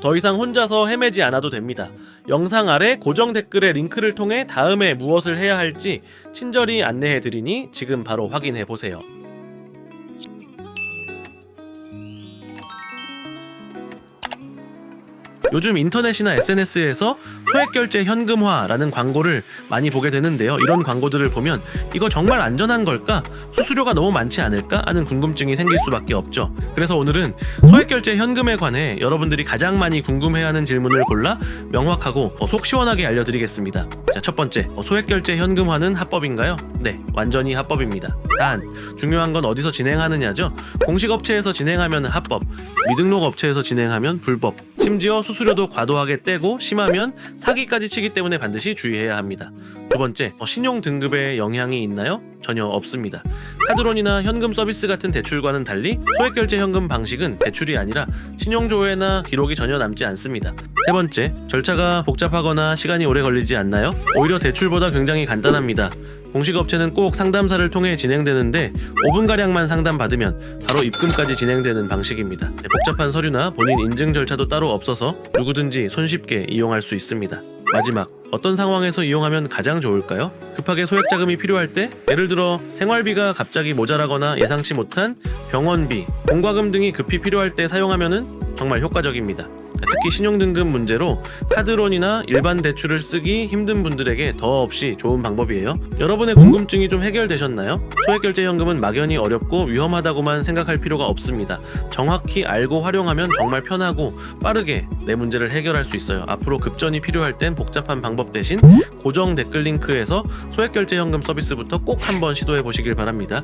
더 이상 혼자서 헤매지 않아도 됩니다. 영상 아래 고정 댓글의 링크를 통해 다음에 무엇을 해야 할지 친절히 안내해 드리니 지금 바로 확인해 보세요. 요즘 인터넷이나 SNS에서 소액 결제 현금화라는 광고를 많이 보게 되는데요. 이런 광고들을 보면 이거 정말 안전한 걸까? 수수료가 너무 많지 않을까? 하는 궁금증이 생길 수밖에 없죠. 그래서 오늘은 소액 결제 현금에 관해 여러분들이 가장 많이 궁금해하는 질문을 골라 명확하고 어, 속 시원하게 알려드리겠습니다. 자, 첫 번째, 어, 소액 결제 현금화는 합법인가요? 네, 완전히 합법입니다. 단, 중요한 건 어디서 진행하느냐죠. 공식 업체에서 진행하면 합법, 미등록 업체에서 진행하면 불법. 심지어 수수료도 과도하게 떼고 심하면 사기까지 치기 때문에 반드시 주의해야 합니다. 두 번째, 어, 신용 등급에 영향이 있나요? 전혀 없습니다. 카드론이나 현금 서비스 같은 대출과는 달리 소액 결제 현금 방식은 대출이 아니라 신용 조회나 기록이 전혀 남지 않습니다. 세 번째, 절차가 복잡하거나 시간이 오래 걸리지 않나요? 오히려 대출보다 굉장히 간단합니다. 공식 업체는 꼭 상담사를 통해 진행되는데 5분가량만 상담받으면 바로 입금까지 진행되는 방식입니다. 네, 복잡한 서류나 본인 인증 절차도 따로 없어서 누구든지 손쉽게 이용할 수 있습니다. 마지막, 어떤 상황에서 이용하면 가장 좋을까요? 급하게 소액 자금이 필요할 때, 예를 들어 생활비가 갑자기 모자라거나 예상치 못한 병원비, 공과금 등이 급히 필요할 때 사용하면은 정말 효과적입니다. 특히 신용등급 문제로 카드론이나 일반 대출을 쓰기 힘든 분들에게 더 없이 좋은 방법이에요. 여러분의 궁금증이 좀 해결되셨나요? 소액결제 현금은 막연히 어렵고 위험하다고만 생각할 필요가 없습니다. 정확히 알고 활용하면 정말 편하고 빠르게 내 문제를 해결할 수 있어요. 앞으로 급전이 필요할 땐 복잡한 방법 대신 고정 댓글 링크에서 소액결제 현금 서비스부터 꼭 한번 시도해 보시길 바랍니다.